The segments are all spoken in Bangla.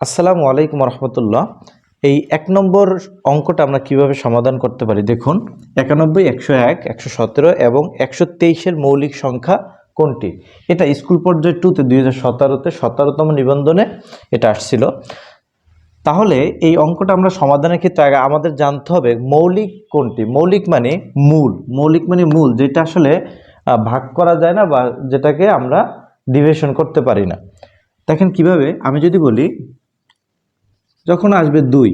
আসসালামু আলাইকুম রহমতুল্লাহ। এই এক নম্বর অঙ্কটা আমরা কীভাবে সমাধান করতে পারি দেখুন, একানব্বই, একশো এক, একশো সতেরো এবং একশো তেইশের মৌলিক সংখ্যা কোনটি? এটা স্কুল পর্যায়ে টুতে দুই হাজার সতেরোতে সতেরোতম নিবন্ধনে এটা আসছিল। তাহলে এই অঙ্কটা আমরা সমাধানের ক্ষেত্রে আগে আমাদের জানতে হবে মৌলিক কোনটি? মৌলিক মানে মূল। মৌলিক মানে মূল, যেটা আসলে ভাগ করা যায় না বা যেটাকে আমরা ডিভিশন করতে পারি না। দেখেন কীভাবে, আমি যদি বলি যখন আসবে দুই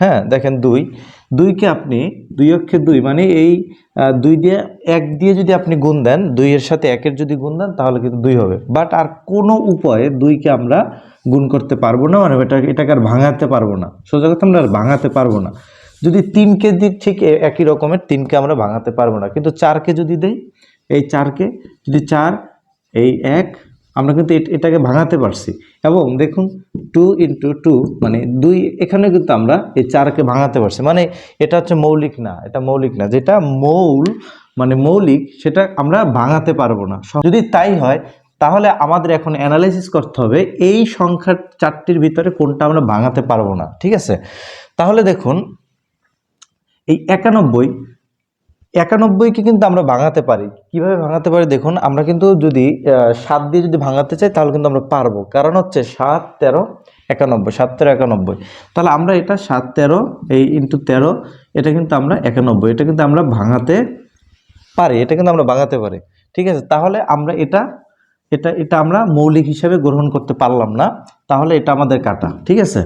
হ্যাঁ দেখেন দুই, দুইকে আপনি দুই অক্ষে দুই মানে এই দুই দিয়ে এক দিয়ে যদি আপনি গুণ দেন, দুইয়ের সাথে একের যদি গুণ দেন, তাহলে কিন্তু দুই হবে। বাট আর কোনো উপায়ে দুইকে আমরা গুণ করতে পারব না মানে এটা এটাকে আর ভাঙাতে পারব না। সোজা কথা, আমরা আর ভাঙাতে পারব না। যদি তিনকে দিক ঠিক একই রকমের, তিনকে আমরা ভাঙাতে পারব না। কিন্তু চারকে যদি দেই, এই চারকে, যদি চার, এই এক আমরা কিন্তু এট- এটাকে ভাঙাতে পারছি। এবং দেখুন টু ইন্টু টু মানে দুই, এখানে কিন্তু আমরা এই চারকে ভাঙাতে পারছি। মানে এটা হচ্ছে মৌলিক না, এটা মৌলিক না। যেটা মৌল মানে মৌলিক, সেটা আমরা ভাঙাতে পারব না। যদি তাই হয়, তাহলে আমাদের এখন অ্যানালাইসিস করতে হবে, এই সংখ্যার চারটির ভিতরে কোনটা আমরা ভাঙাতে পারব না। ঠিক আছে? তাহলে দেখুন, এই একানব্বই একানব্বইকে কিন্তু আমরা ভাঙাতে পারি। কীভাবে ভাঙাতে পারি? দেখুন, আমরা কিন্তু যদি সাত দিয়ে যদি ভাঙাতে চাই, তাহলে কিন্তু আমরা পারব। কারণ হচ্ছে সাত, তেরো, একানব্বই, সাত, তেরো, একানব্বই। তাহলে আমরা এটা সাত, তেরো, এই ইন্টু তেরো, এটা কিন্তু আমরা একানব্বই। এটা কিন্তু আমরা ভাঙাতে পারি। এটা কিন্তু আমরা ভাঙাতে পারি। ঠিক আছে? তাহলে আমরা এটা এটা এটা আমরা মৌলিক হিসাবে গ্রহণ করতে পারলাম না। তাহলে এটা আমাদের কাটা। ঠিক আছে?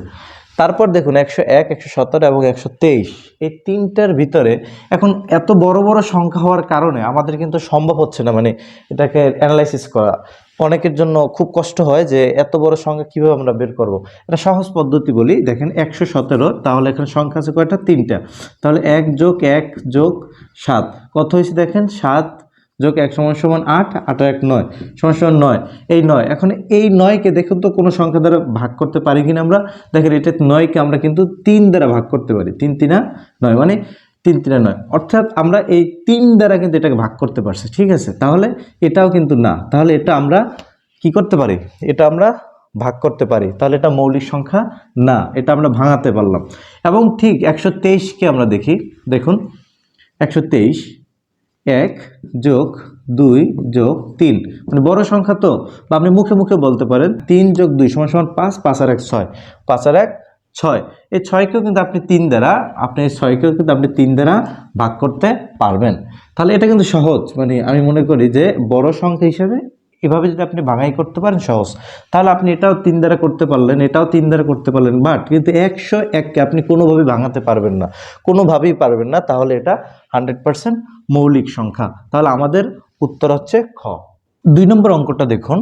তারপর দেখুন একশো এক, একশো সতেরো এবং একশো তেইশ। এই তিনটার ভিতরে এখন এত বড় বড় সংখ্যা হওয়ার কারণে আমাদের কিন্তু সম্ভব হচ্ছে না মানে এটাকে অ্যানালাইসিস করা। অনেকের জন্য খুব কষ্ট হয় যে এত বড় সংখ্যা কীভাবে আমরা বের করব। এটা সহজ পদ্ধতি বলি, দেখেন একশো সতেরো, তাহলে এখানে সংখ্যা আছে কয়টা? তিনটা। তাহলে এক যোগ এক যোগ সাত। কত হয়েছে দেখেন? সাত যোগ এক সমান সমান আট আট এক নয়, সমান সমান নয়। এই নয়, এখন এই নয়কে দেখুন তো কোনো সংখ্যা দ্বারা ভাগ করতে পারি কিনা আমরা? দেখেন এটা নয়কে আমরা কিন্তু তিন দ্বারা ভাগ করতে পারি, তিন তিনা নয় মানে তিন তিনা নয়। অর্থাৎ আমরা এই তিন দ্বারা কিন্তু এটাকে ভাগ করতে পারছি, ঠিক আছে? তাহলে এটাও কিন্তু না। তাহলে এটা আমরা কি করতে পারি? এটা আমরা ভাগ করতে পারি। তাহলে এটা মৌলিক সংখ্যা না, এটা আমরা ভাঙাতে পারলাম। এবং ঠিক একশো তেইশকে আমরা দেখি, দেখুন, একশো তেইশ এক যোগ দুই যোগ তিন। মানে বড় সংখ্যা তো, বা আপনি মুখে মুখে বলতে পারেন তিন যোগ দুই সমান সমান পাঁচ পাঁচ আর এক ছয়। পাঁচ আর এক ছয়। এই ছয়কেও কিন্তু আপনি তিন দ্বারা, আপনি এই ছয়কেও কিন্তু আপনি তিন দ্বারা ভাগ করতে পারবেন। তাহলে এটা কিন্তু সহজ। মানে আমি মনে করি যে বড় সংখ্যা হিসেবে এভাবে যদি আপনি ভাঙাই করতে পারেন, সহজ। তাহলে আপনি এটাও তিন দ্বারা করতে পারলেন, এটাও তিন দ্বারা করতে পারলেন, বাট কিন্তু একশো এককে আপনি কোনোভাবে ভাঙাতে পারবেন না, কোনোভাবেই পারবেন না, তাহলে এটা হান্ড্রেড পার্সেন্ট মৌলিক সংখ্যা। তাহলে আমাদের উত্তর হচ্ছে খ। দুই নম্বর অঙ্কটা দেখুন।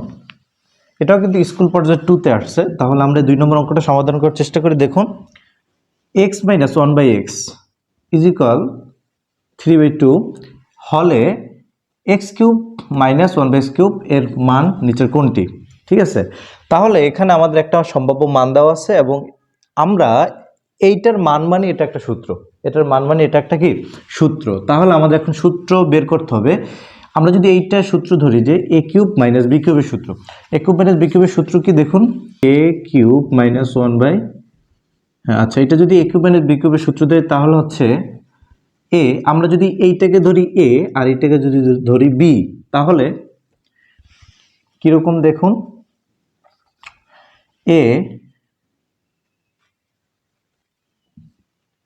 এটাও কিন্তু স্কুল পর্যায়ে টুতে আসছে। তাহলে আমরা দুই নম্বর অঙ্কটা সমাধান করার চেষ্টা করি। দেখুন X minus one by X is equal three by two হলে X cube minus one by X cube এর মান নিচের কোনটি ঠিক আছে? তাহলে এখানে আমাদের একটা সম্ভাব্য মান দেওয়া আছে এবং আমরা এইটার মান মানে এটা একটা সূত্র। এটার মান মানে এটা একটা কি? সূত্র। তাহলে আমাদের এখন সূত্র বের করতে হবে। আমরা যদি এইটা সূত্র ধরি যে এ কিউব মাইনাস বি কিউবের সূত্র। এ কিউব মাইনাস বি কিউবের সূত্র কি দেখুন? A cube minus one by হ্যাঁ আচ্ছা এটা যদি এ কিউব মাইনাস বি কিউবের সূত্র দেয় তাহলে হচ্ছে এ, আমরা যদি এইটাকে ধরি এ আর এইটাকে যদি ধরি বি, তাহলে কীরকম দেখুন? A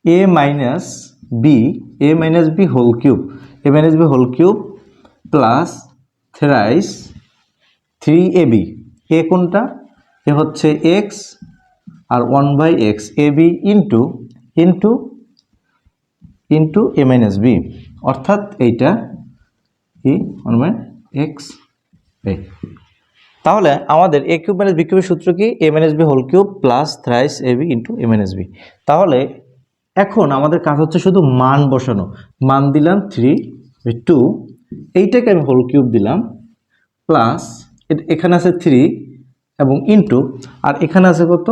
A minus B, A minus B whole cube, A minus B whole cube plus thrice three A B. A কোনটা? এ হচ্ছে x R one by X, A B into into into A minus B অর্থাৎ এইটা ই ওয়ান এক্স এ তাহলে আমাদের এ কিউব মাইনাস বি কিউবের সূত্র কি? A minus B whole cube plus thrice A B into A minus B তাহলে এখন আমাদের কাজ হচ্ছে শুধু মান বসানো। মান দিলাম থ্রি টু এইটাকে আমি হোল কিউব দিলাম প্লাস এখানে আছে থ্রি এবং ইন্টু আর এখানে আছে কত?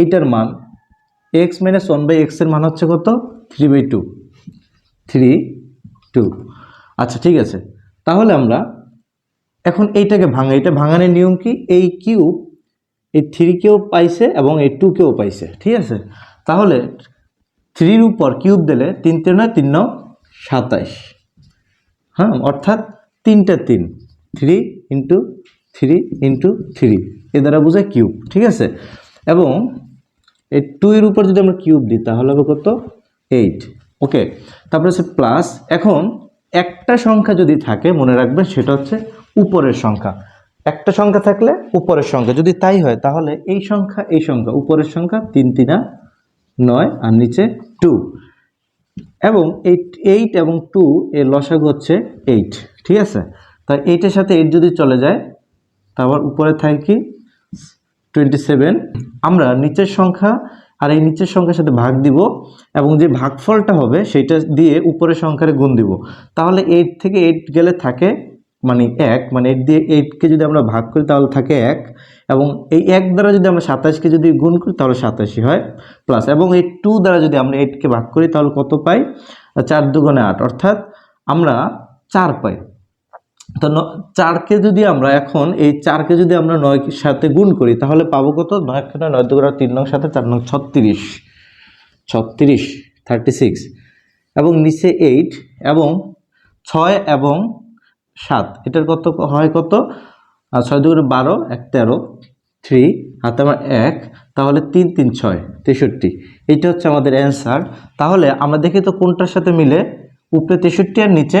এইটার মান। এক্স মাইনাস ওয়ান বাই এক্সের মান হচ্ছে কত? Three by two three two আচ্ছা ঠিক আছে। তাহলে আমরা এখন এইটাকে ভাঙা। এটা ভাঙানোর নিয়ম কি? এই কিউব এই থ্রিকেও পাইছে এবং এই টুকেও পাইছে। ঠিক আছে? তাহলে থ্রির উপর কিউব দিলে তিন তিন নয় তিন নয়, সাতাইশ। হ্যাঁ অর্থাৎ তিনটা তিন। Three into three into three এ দ্বারা বোঝায় কিউব ঠিক আছে? এবং এই টু এর উপর যদি আমরা কিউব দিই, তাহলে হবে কত? এইট ওকে, তারপরে হচ্ছে প্লাস এখন একটা সংখ্যা যদি থাকে, মনে রাখবেন, সেটা হচ্ছে উপরের সংখ্যা। একটা সংখ্যা থাকলে উপরের সংখ্যা। যদি তাই হয়, তাহলে এই সংখ্যা এই সংখ্যা, উপরের সংখ্যা, তিন, তিনা, নয়, আর নিচে টু এবং এইট এইট এবং টু এর লসাগু হচ্ছে এইট ঠিক আছে? তাই এইটের সাথে এইট যদি চলে যায়, তারপর উপরে থাকে কি? টোয়েন্টি সেভেন আমরা নিচের সংখ্যা আর এই নিচের সংখ্যার সাথে ভাগ দিব এবং যে ভাগফলটা হবে সেটা দিয়ে উপরের সংখ্যারে গুণ দিব। তাহলে এইট থেকে এইট গেলে থাকে মানে এক মানে এইট দিয়ে এইটকে যদি আমরা ভাগ করি তাহলে থাকে এক এবং এই এক দ্বারা যদি আমরা সাতাশকে যদি গুণ করি তাহলে সাতাশি হয় প্লাস এবং এই টু দ্বারা যদি আমরা এইটকে ভাগ করি তাহলে কত পাই? চার দুগুণে আট, অর্থাৎ আমরা চার পাই। তো চারকে যদি আমরা এখন এই চারকে যদি আমরা নয় সাথে গুণ করি, তাহলে পাবো কত? নয় একটা নয় দুগুণা তিন নং সাথে চার নং ছত্রিশ। ছত্রিশ থার্টি সিক্স এবং নিচে এইট এবং ছয় এবং সাত। এটার কত হয় কত? ছয় দুগুণে বারো, এক তেরো থ্রি হাতে আমার এক, তাহলে তিন তিন, ছয়, তেষট্টি। এইটা হচ্ছে আমাদের অ্যান্সার তাহলে আমরা দেখি তো কোনটার সাথে মিলে? উপরে তেষট্টি আর নিচে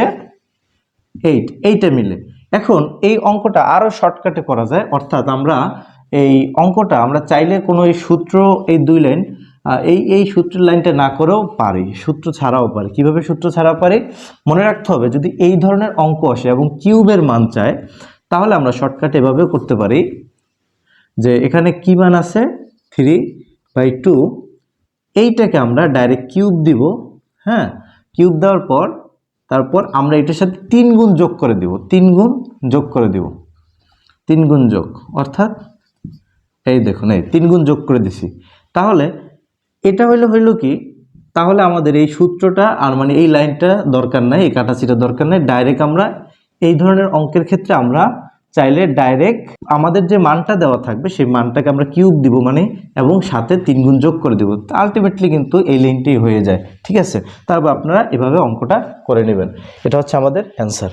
এইট এইটা মিলে। এখন এই অঙ্কটা আরও শর্টকাটে করা যায়, অর্থাৎ আমরা এই অঙ্কটা আমরা চাইলে কোনো এই সূত্র, এই দুই লাইন এই এই সূত্রের লাইনটা না করেও পারি, সূত্র ছাড়াও পারি। কীভাবে সূত্র ছাড়াও পারি? মনে রাখতে হবে, যদি এই ধরনের অঙ্ক আসে এবং কিউবের মান চায়, তাহলে আমরা শর্টকাট এভাবেও করতে পারি, যে এখানে কি মান আছে? থ্রি বাই টু এইটাকে আমরা ডাইরেক্ট কিউব দিব হ্যাঁ? কিউব দেওয়ার পর তারপর আমরা এটার সাথে তিন গুণ যোগ করে দিব, তিন গুণ যোগ করে দিব। তিন গুণ যোগ, অর্থাৎ এই দেখুন, এই তিন গুণ যোগ করে দিছি। তাহলে এটা হইল হইল কি? তাহলে আমাদের এই সূত্রটা আর মানে এই লাইনটা দরকার নাই, এই কাটাছিটা দরকার নাই। ডাইরেক্ট আমরা এই ধরনের অঙ্কের ক্ষেত্রে আমরা চাইলে ডাইরেক্ট আমাদের যে মানটা দেওয়া থাকবে, সেই মানটাকে আমরা কিউব দিব মানে এবং সাথে তিন গুণ যোগ করে দিব। আলটিমেটলি কিন্তু এই লাইনটি হয়ে যায়, ঠিক আছে? তারপর আপনারা এভাবে অঙ্কটা করে নেবেন। এটা হচ্ছে আমাদের অ্যান্সার